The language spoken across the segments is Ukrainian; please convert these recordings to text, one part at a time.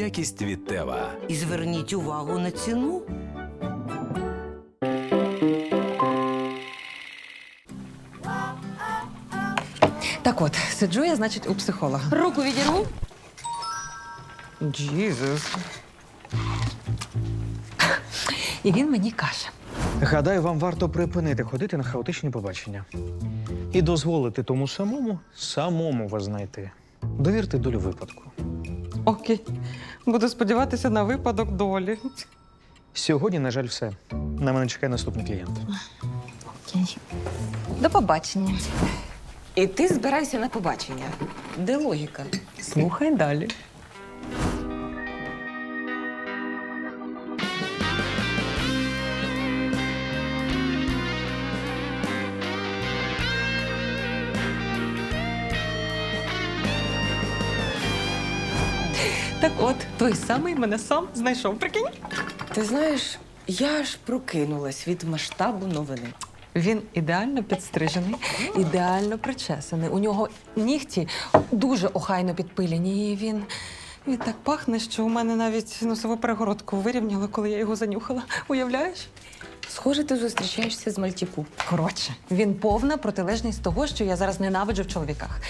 Якість від Тева. І зверніть увагу на ціну. Так от, сиджу я, значить, у психолога. Руку відірву. Джізус. І він мені каже: Гадаю, вам варто припинити ходити на хаотичні побачення і дозволити тому самому самому вас знайти. Довірте долю випадку. Окей, буду сподіватися на випадок долі. Сьогодні, на жаль, все. На мене чекає наступний клієнт. До побачення. І ти збирайся на побачення. Де логіка? Слухай далі. Так от, той самий мене сам знайшов. Прикинь? Ти знаєш, я ж прокинулась від масштабу новини. Він ідеально підстрижений, ідеально причесаний. У нього нігті дуже охайно підпилені. І він, він так пахне, що у мене навіть носову перегородку вирівняла, коли я його занюхала. Уявляєш? Схоже, ти зустрічаєшся з мальтіпу. Коротше, він повна протилежність того, що я зараз ненавиджу в чоловіках.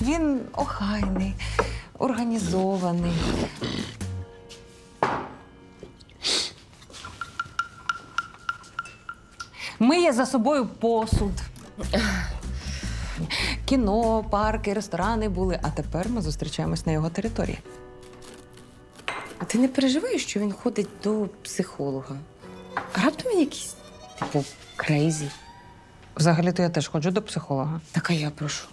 Він охайний, організований. Миє за собою посуд. Кіно, парки, ресторани були, а тепер ми зустрічаємось на його території. А ти не переживаєш, що він ходить до психолога? Раптом він якийсь, типу, крейзі. Взагалі-то я теж ходжу до психолога. Так а я прошу.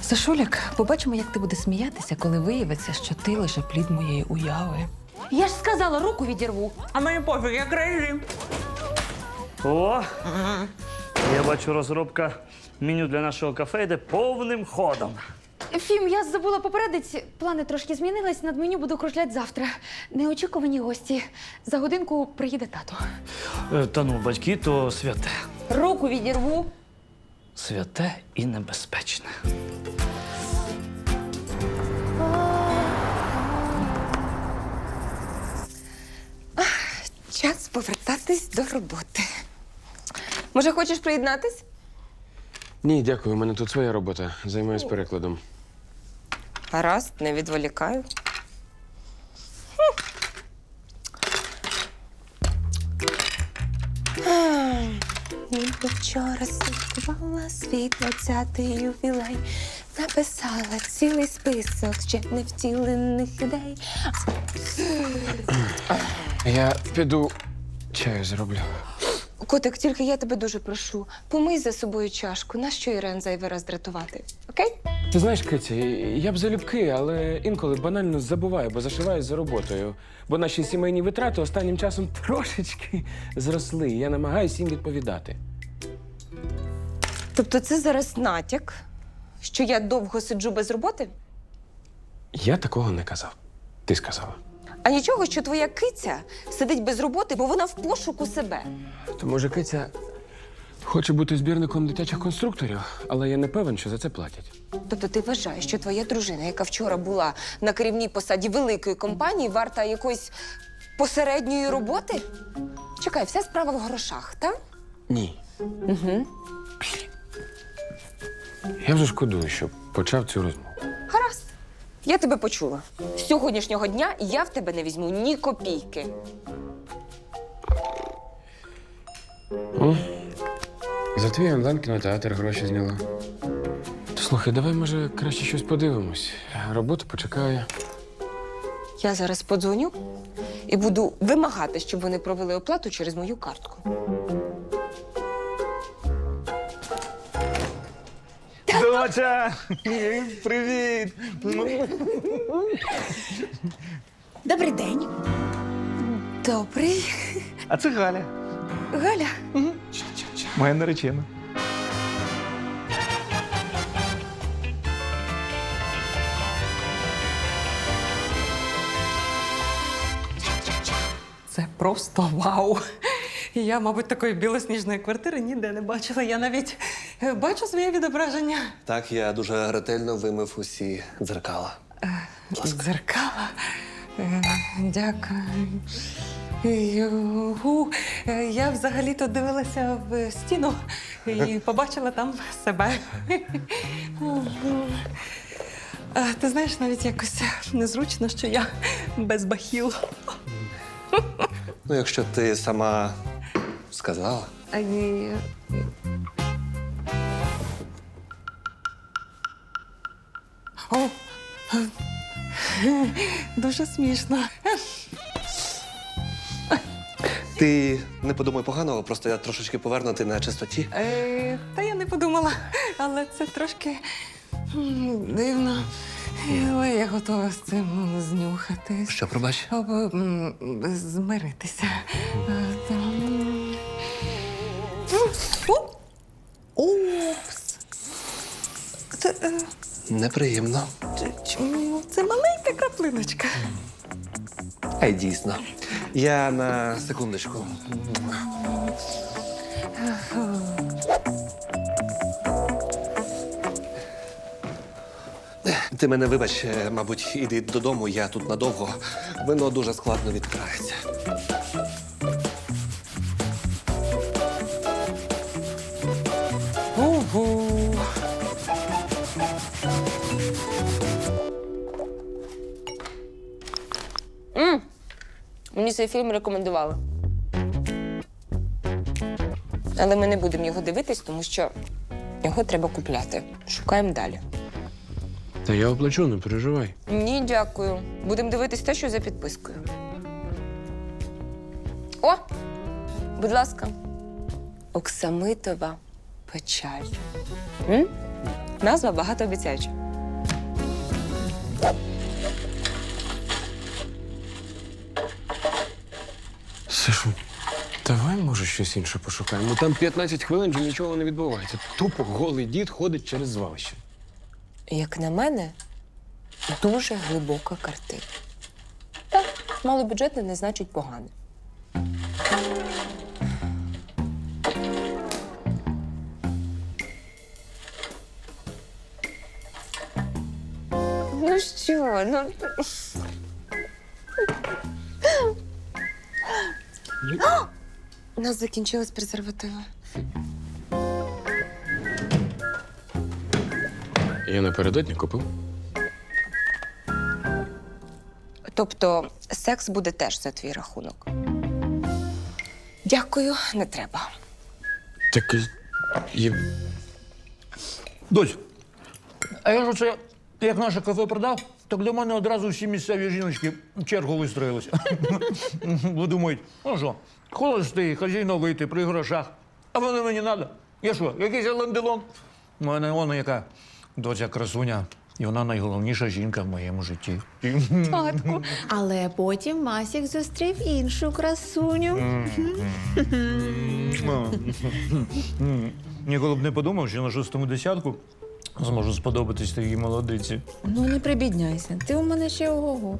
Сашуляк, побачимо, як ти будеш сміятися, коли виявиться, що ти лише плід моєї уяви. Я ж сказала, руку відірву. А мені пофіг, я крейзі. О! Я бачу, розробка меню для нашого кафе йде повним ходом. Фім, я забула попередити. Плани трошки змінились. Над меню буду кружляти завтра. Неочікувані гості. За годинку приїде тато. Е, Та ну, батьки то святе. Руку відірву. Святе і небезпечне. Час повертатись до роботи. Може, хочеш приєднатись? Ні, дякую. У мене тут своя робота. Займаюсь перекладом. Гаразд, не відволікаю. Ніби вчора святкувала свій двадцятий ювілей. Написала цілий список ще не втілених ідей. Я піду чаю зроблю. Котик, тільки я тебе дуже прошу, помий за собою чашку, нащо Ірен зайвий раз дратувати? Окей? Ти знаєш, Киці, я б залюбки, але інколи банально забуваю, бо зашиваюсь за роботою. Бо наші сімейні витрати останнім часом трошечки зросли. і Я намагаюся їм відповідати. Тобто це зараз натяк, що я довго сиджу без роботи? Я такого не казав. Ти сказала. А нічого, що твоя киця сидить без роботи, бо вона в пошуку себе. То може Киця хоче бути збірником дитячих конструкторів, але я не певен, що за це платять. Тобто ти вважаєш, що твоя дружина, яка вчора була на керівній посаді великої компанії, варта якоїсь посередньої роботи? Чекай, вся справа в грошах, так? Ні. Угу. Я вже шкодую, що почав цю розмову. Гаразд. Я тебе почула. З сьогоднішнього дня я в тебе не візьму ні копійки. За твій онлайн кінотеатр гроші зняла. Слухай, давай, може, краще щось подивимось. Робота почекає. Я зараз подзвоню і буду вимагати, щоб вони провели оплату через мою картку. Доча! Привіт! Добрий день. Добрий. А це Галя, Галя. Моя наречена. Це просто вау. Я, мабуть, такої білосніжної квартири ніде не бачила. Я навіть е, бачу своє відображення. Так, я дуже ретельно вимив усі дзеркала. Дзеркала. Е, Дякую. Е, Я взагалі-то дивилася в стіну і побачила там себе. Ти знаєш, навіть якось незручно, що я без бахіл. Ну, якщо ти сама сказала. О, дуже смішно. Ти не подумай поганого, просто я трошечки повернути на чистоті. Е, та я не подумала, але це трошки м, дивно. Але я готова з цим знюхатись. Що, пробач? Об, м, змиритися. Е. О! Упс. Це, е, Неприємно. ч- чому? Це маленька краплиночка. А й дійсно. Я на секундочку. Ти мене вибач, е, мабуть, іди додому, я тут надовго. Вино дуже складно відкрається. Цей фільм рекомендували. Але ми не будемо його дивитись, тому що його треба купляти. Шукаємо далі. Та я оплачу, не переживай. Ні, дякую. Будемо дивитись те, що за підпискою. О! Будь ласка. Оксамитова печаль. М? Назва багатообіцяюча. Сашу, давай, може, щось інше пошукаємо. Там 15 хвилин вже нічого не відбувається. Тупо голий дід ходить через звалище. Як на мене, дуже глибока картина. Так, малобюджетне не значить погане. Ну що, ну. У нас закінчились презервативи. Я напередодні купив. Тобто секс буде теж за твій рахунок. Дякую, не треба. Так я... Дось, а я ж оце, як наше кафе продав, так до мене одразу всі місцеві жіночки в чергу вистроїлися. Бо думають, ну що, холостий, хазяйновитий, при грошах. А воно мені треба. Я що, якийсь ланделон? У мене вона яка доця красуня. І вона найголовніша жінка в моєму житті. Татку. Але потім Масік зустрів іншу красуню. Ніколи б не подумав, що на шостому десятку зможу сподобатись такій молодиці. Ну, не прибідняйся. Ти у мене ще ого-го.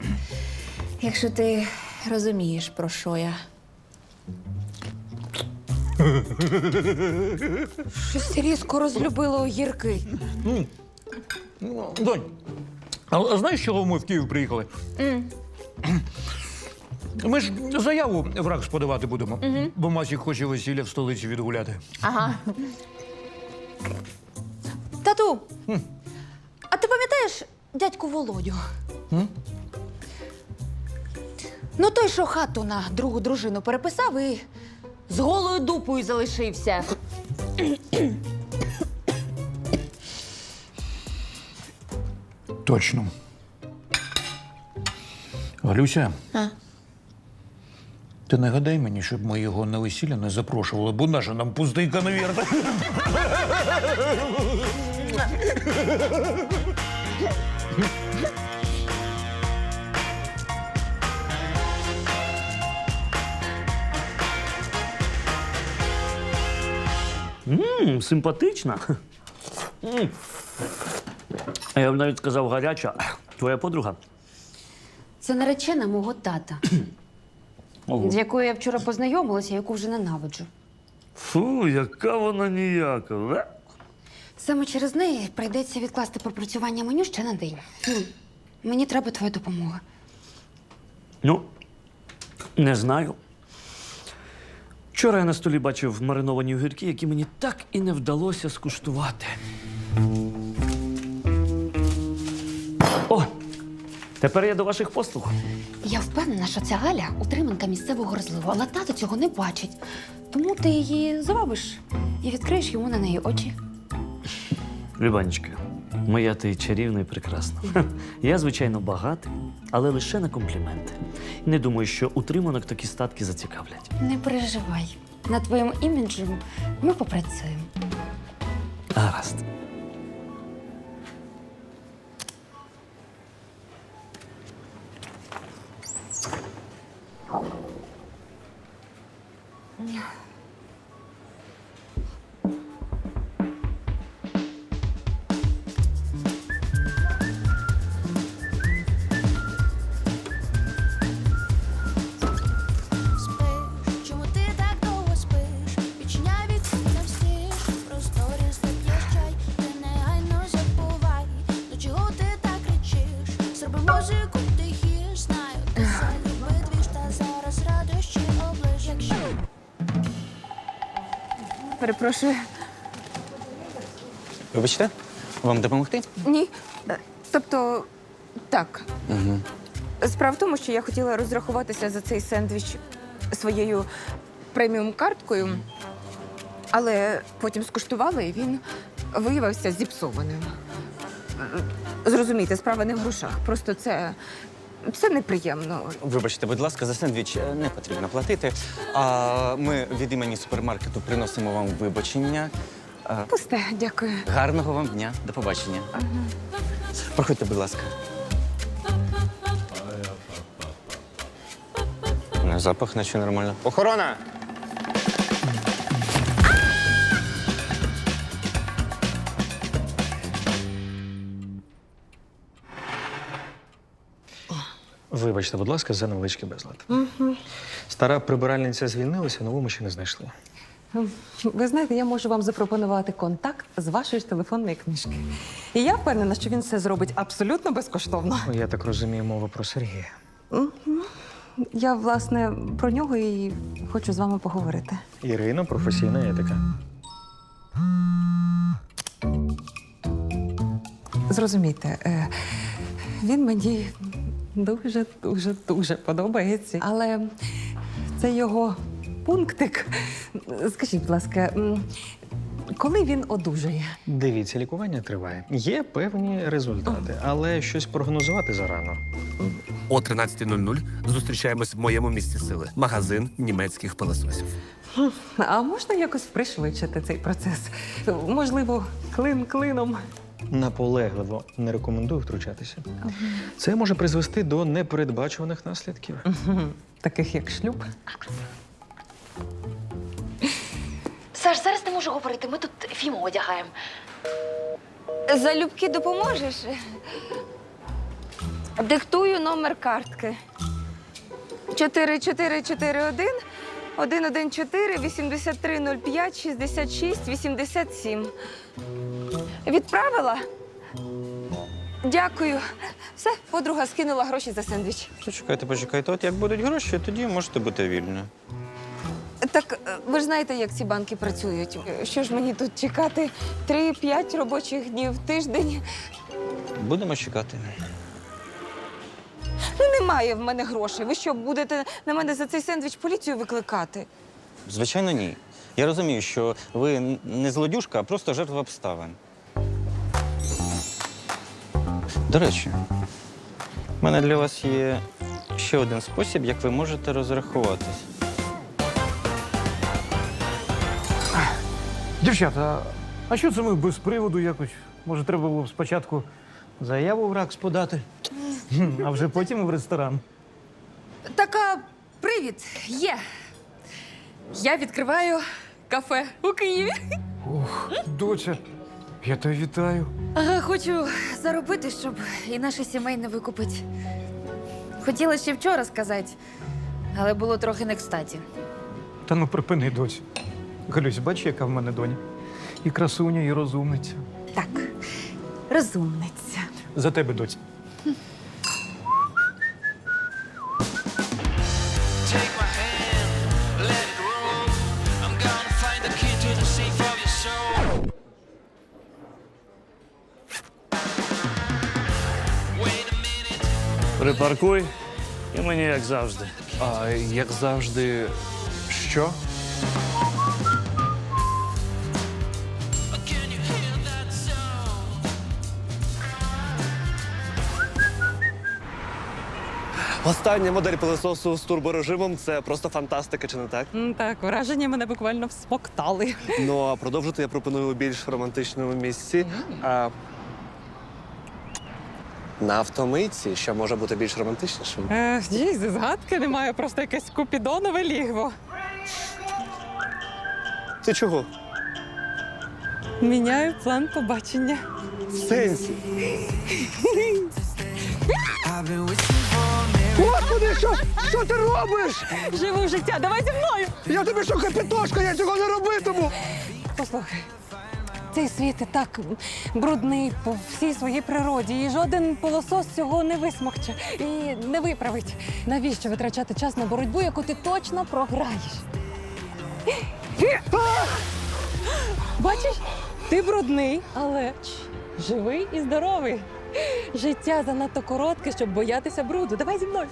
Якщо ти розумієш, про що я. Щось різко розлюбило огірки. Ну, Донь, а, а знаєш, чого ми в Київ приїхали? Ми ж заяву в РАКС подавати будемо, бо Масік хоче весілля в столиці відгуляти. Ага. Тату, а ти пам'ятаєш дядьку Володю? Ну, той, що хату на другу дружину переписав і з голою дупою залишився. Точно. Галюся, А? ти нагадай мені, щоб ми його на весілля не запрошували, бо наша нам пустий конверт. Мм, симпатична. М. Я б навіть сказав гаряча. Твоя подруга. Це наречена мого тата, з якою я вчора познайомилася, яку вже ненавиджу. Фу, яка вона ніяка. Саме через неї прийдеться відкласти пропрацювання меню ще на день. Мені треба твоя допомога. Ну, не знаю. Вчора я на столі бачив мариновані огірки, які мені так і не вдалося скуштувати. О! Тепер я до ваших послуг. Я впевнена, що ця Галя утриманка місцевого розливу, але тато цього не бачить. Тому ти її завабиш і відкриєш йому на неї очі. Любанечка, моя ти чарівна і прекрасна. Я, звичайно, багатий, але лише на компліменти. І не думаю, що утриманок такі статки зацікавлять. Не переживай. Над твоїм іміджем ми попрацюємо. Гаразд. спиш? Перепрошую. Вибачте, вам допомогти? Ні. Е, Тобто, так. Угу. Справа в тому, що я хотіла розрахуватися за цей сендвіч своєю преміум-карткою, але потім скуштувала, і він виявився зіпсованим. Зрозумійте, справа не в грошах. Просто це, це неприємно. Вибачте, будь ласка, за сендвіч е, не потрібно платити. А ми від імені супермаркету приносимо вам вибачення. Е, Пусте, дякую. Гарного вам дня. До побачення. Проходьте, будь ласка. Не, Запах наче нормально. Охорона! Вибачте, будь ласка, за невеличкий безлад. Стара прибиральниця звільнилася, нову ми ще не знайшли. Ви знаєте, я можу вам запропонувати контакт з вашої ж телефонної книжки. І я впевнена, що він це зробить абсолютно безкоштовно. Ну, Я так розумію, мова про Сергія. Я, власне, про нього і хочу з вами поговорити. Ірина, професійна етика. Зрозумійте, е, він мені дуже, дуже, дуже подобається. Але це його пунктик. Скажіть, будь ласка, коли він одужає? Дивіться, лікування триває. Є певні результати, але щось прогнозувати зарано. О 13.00 зустрічаємось в моєму місці сили. Магазин німецьких пилососів. А можна якось пришвидшити цей процес? Можливо, клин клином. Наполегливо не рекомендую втручатися. Це може призвести до непередбачуваних наслідків. Таких як шлюб. Саш, зараз не можу говорити. Ми тут фіму одягаємо. Залюбки допоможеш? Диктую номер картки. 4441 114 8305 66 87. Відправила? Дякую. Все, подруга скинула гроші за сендвіч. Почекайте, почекайте. От як будуть гроші, тоді можете бути вільні. Так е, ви ж знаєте, як ці банки працюють. Що ж мені тут чекати? Три-п'ять робочих днів, тиждень. Будемо чекати. Ну, немає в мене грошей. Ви що, будете на мене за цей сендвіч поліцію викликати? Звичайно, ні. Я розумію, що ви не злодюжка, а просто жертва обставин. До речі, в мене для вас є ще один спосіб, як ви можете розрахуватись. Дівчата, а що це ми без приводу якось? Може, треба було б спочатку заяву в РАКС подати, а вже потім в ресторан. Така, привід, є. Я відкриваю кафе у Києві. Ох, доча, я тебе вітаю. Ага, хочу заробити, щоб і наше сімейне викупить. Хотіла ще вчора сказати, але було трохи не кстаті. Та ну припини, доць. Галюсь, бач, яка в мене доня. І красуня, і розумниця. Так, розумниця. За тебе, доць. Припаркуй, і мені як завжди. А як завжди, що? Остання модель пилососу з турборежимом це просто фантастика, чи не так? М, Так, враження мене буквально всмоктали. Ну а продовжити я пропоную у більш романтичному місці. А, на автомийці, що може бути більш романтичнішим. Е, Дій, згадки немає, просто якесь купідонове лігво. Ти чого? Міняю план побачення. В сенсі? Господи, що, що ти робиш? Живу життя, давай зі мною! Я тобі що, капітошка, я цього не робитиму. Послухай, цей світ і так брудний по всій своїй природі, і жоден пилосос цього не висмокче і не виправить. Навіщо витрачати час на боротьбу, яку ти точно програєш? Бачиш, ти брудний, але живий і здоровий. Життя занадто коротке, щоб боятися бруду. Давай зі мною.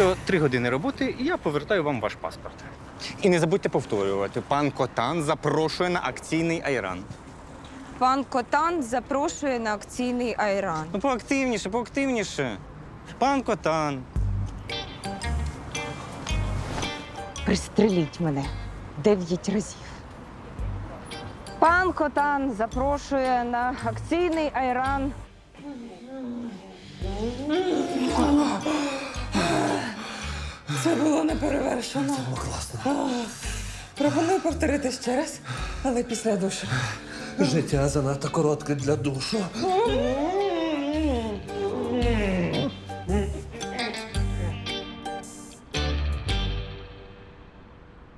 Всього три години роботи, і я повертаю вам ваш паспорт. І не забудьте повторювати. Пан Котан запрошує на акційний айран. Пан Котан запрошує на акційний айран. Ну, поактивніше, поактивніше. Пан Котан. Пристреліть мене дев'ять разів. Пан Котан запрошує на акційний айран. Це було неперевершено. Це було класно. Пропоную повторити ще раз, але після душу. Життя занадто коротке для душу.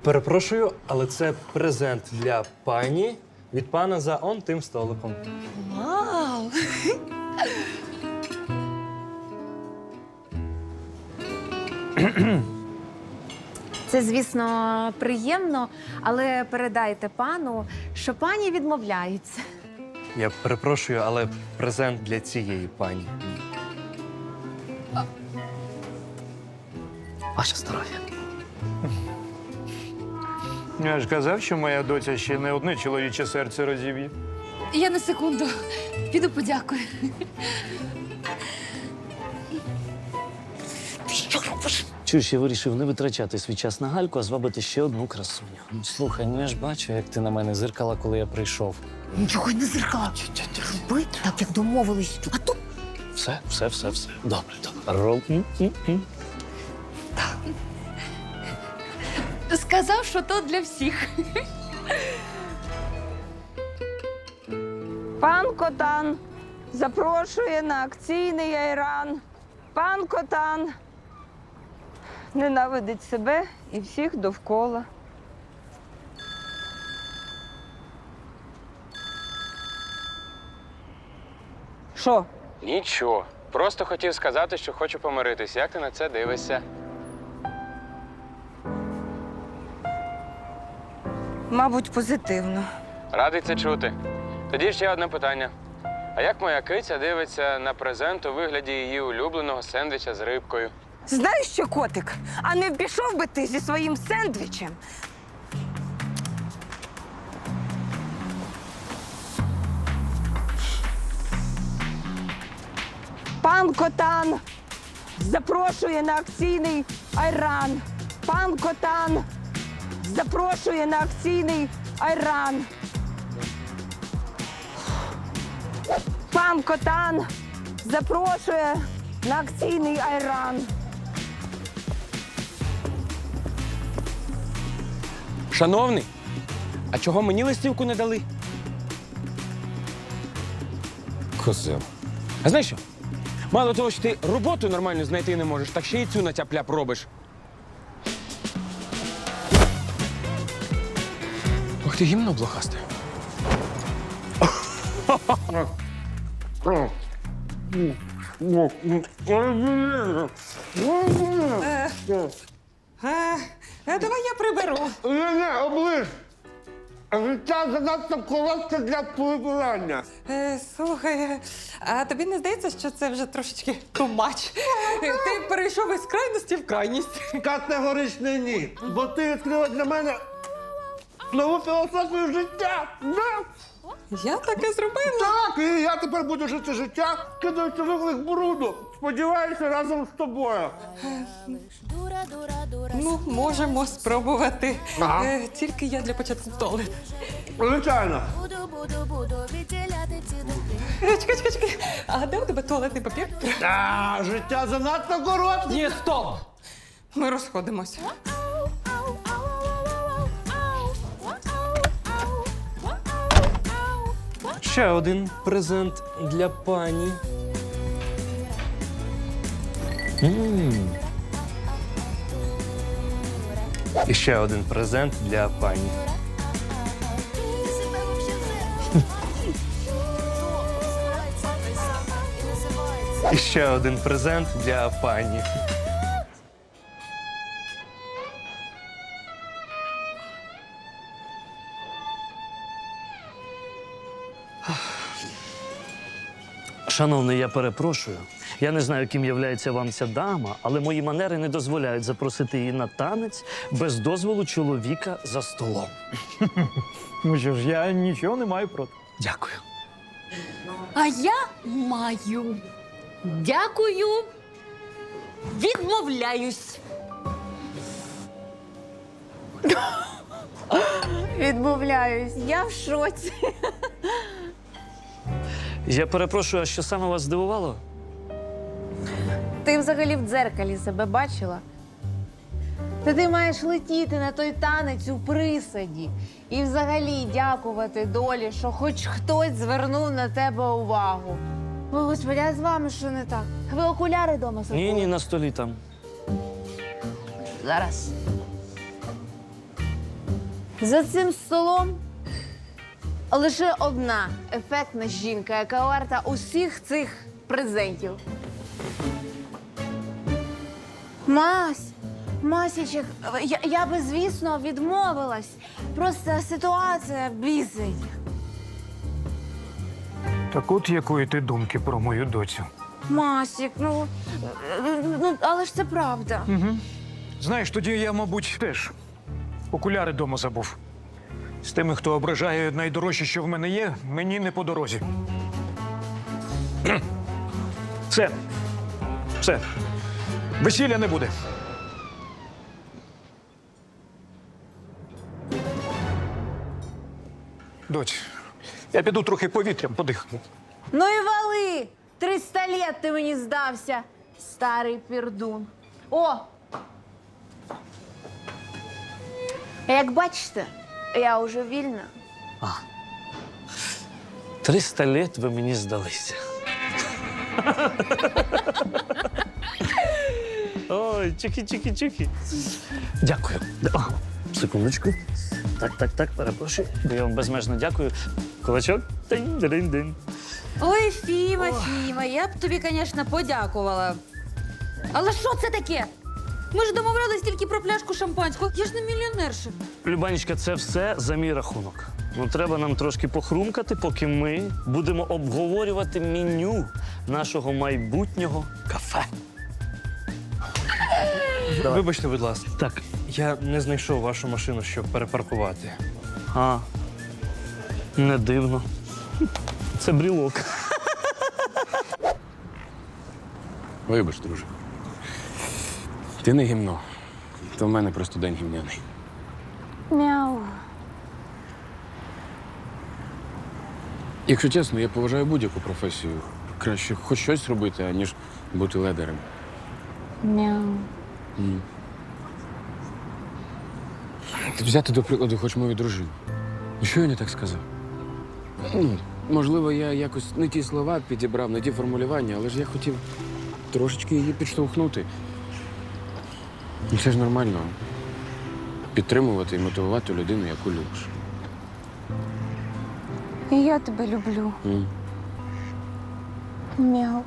Перепрошую, але це презент для пані від пана за он тим столиком. Вау! Це, звісно, приємно, але передайте пану, що пані відмовляється. Я перепрошую, але презент для цієї пані. Ваше здоров'я. Я ж казав, що моя доця ще не одне чоловіче серце розіб'є. Я на секунду піду подякую. Чуєш, я вирішив не витрачати свій час на гальку, а звабити ще одну красуню. Слухай, ну я ж бачу, як ти на мене зиркала, коли я прийшов. Нічого й не зеркала. Роби так, як домовились. А тут Все, все, все, все. Добре, добре. Рол. М, м, м. Сказав, що то для всіх. Пан Котан запрошує на акційний айран. Пан Котан ненавидить себе і всіх довкола. Що? Нічого. Просто хотів сказати, що хочу помиритись. Як ти на це дивишся? Мабуть, позитивно. Радий це чути. Тоді ще одне питання. А як моя киця дивиться на презент у вигляді її улюбленого сендвіча з рибкою? Знаєш що, котик? А не пішов би ти зі своїм сендвічем? Пан Котан запрошує на акційний айран. Пан Котан запрошує на акційний айран. Пан Котан запрошує на акційний айран. Шановний, а чого мені листівку не дали? Козел. А знаєш що? Мало того, що ти роботу нормально знайти не можеш, так ще й цю натяп-ляп робиш. Ох ти гімно блохасте. Е, е, давай я приберу. Ні-ні, оближ. Життя занадто коротке для прибирання. Е, слухай, е, а тобі не здається, що це вже трошечки тумач? Ти перейшов із крайності в крайність. Категорично ні. Бо ти відкрила для мене нову філософію життя. Да? Я таке зробила. Так, і я тепер буду жити життя, кидаючи виклик бруду. Сподіваюся, разом з тобою. Дура, дура, дура. Ну, можемо спробувати. Ага. Е, тільки я для початку в туалет. Звичайно. Буду, буду, буду відділяти ці дитини. Е, Чекай, чекай, чекай. А де у тебе туалетний папір? А, життя занадто коротке. Ні, стоп! Ми розходимося. Ще один презент для пані. М. І ще один презент для пані. І ще один презент для пані. Шановний, я перепрошую. Я не знаю, ким являється вам ця дама, але мої манери не дозволяють запросити її на танець без дозволу чоловіка за столом. Ну що ж, я нічого не маю проти. Дякую. А я маю. Дякую. Відмовляюсь. Відмовляюсь, я в шоці. Я перепрошую, а що саме вас здивувало? Ти взагалі в дзеркалі себе бачила? Та ти маєш летіти на той танець у присаді і взагалі дякувати долі, що хоч хтось звернув на тебе увагу. О, господи, а з вами що не так? Ви окуляри вдома забули? Ні, ні, на столі там. Зараз. За цим столом лише одна ефектна жінка, яка варта усіх цих презентів. Мась, Масічек, я, я би, звісно, відмовилась. Просто ситуація бісить. Так от якої ти думки про мою доцю? Масік, ну, е, ну але ж це правда. Угу. Знаєш, тоді я, мабуть, теж окуляри вдома забув. З тими, хто ображає найдорожче, що в мене є, мені не по дорозі. Все. Все. Весілля не буде. Доць, я піду трохи повітрям подихну. Ну і вали! 300 лет ти мені здався, старий пірдун. О! Як бачите, я вже вільна. Триста літ ви мені здалися. Ой, чики-чики-чики. Дякую. О, секундочку. Так, так, так, перепрошую. Я вам безмежно дякую. Кулачок. Ой, Фіма, Фіма, я б тобі, звісно, подякувала. Але що це таке? Ми ж домовлялись тільки про пляшку шампанського. Я ж не мільйонерша. Любанечка, це все за мій рахунок. Ну, треба нам трошки похрумкати, поки ми будемо обговорювати меню нашого майбутнього кафе. Вибачте, будь ласка. Так. Я не знайшов вашу машину, щоб перепаркувати. А, не дивно. Це брілок. Вибач, друже. Ти не гімно. То в мене просто день гімняний. Мяу. Якщо чесно, я поважаю будь-яку професію. Краще хоч щось робити, аніж бути ледерем. Мяу. Взяти до прикладу хоч мою дружину. Ну, Що я не так сказав? Ну, можливо, я якось не ті слова підібрав, не ті формулювання, але ж я хотів трошечки її підштовхнути. Ну, Це ж нормально. Підтримувати і мотивувати людину, яку любиш. І я тебе люблю. М. Мяу.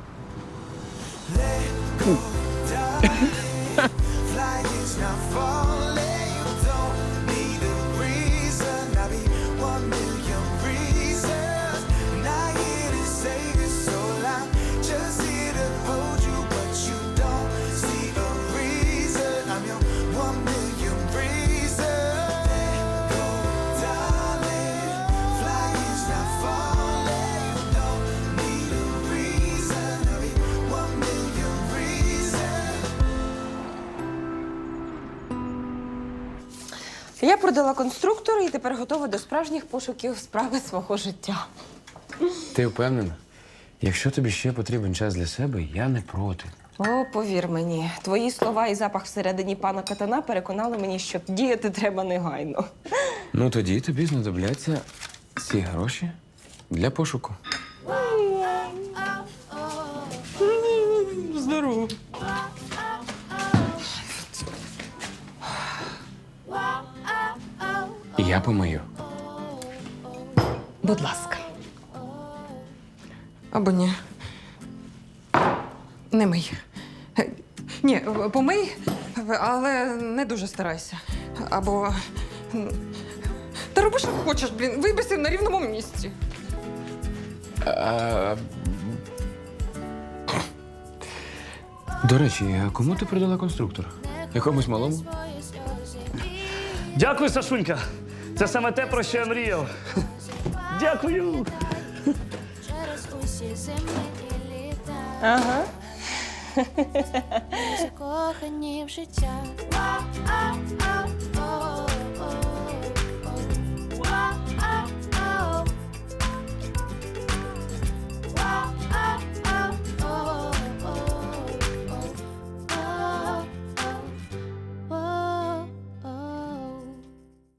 Я продала конструктор і тепер готова до справжніх пошуків справи свого життя. Ти впевнена? Якщо тобі ще потрібен час для себе, я не проти. О, повір мені, твої слова і запах всередині пана катана переконали мені, що діяти треба негайно. Ну тоді тобі знадобляться ці гроші для пошуку. Я помию. Будь ласка. Або ні. Не мий. Ні, помий, але не дуже старайся. Або. Та роби, що хочеш, блін, виберся на рівному місці. А... До речі, а кому ти продала конструктор? Якомусь малому? Дякую, Сашунька. Це саме те, про що я мріяв. Дякую. Через усі зими і літа. Ага. Закохані в життя.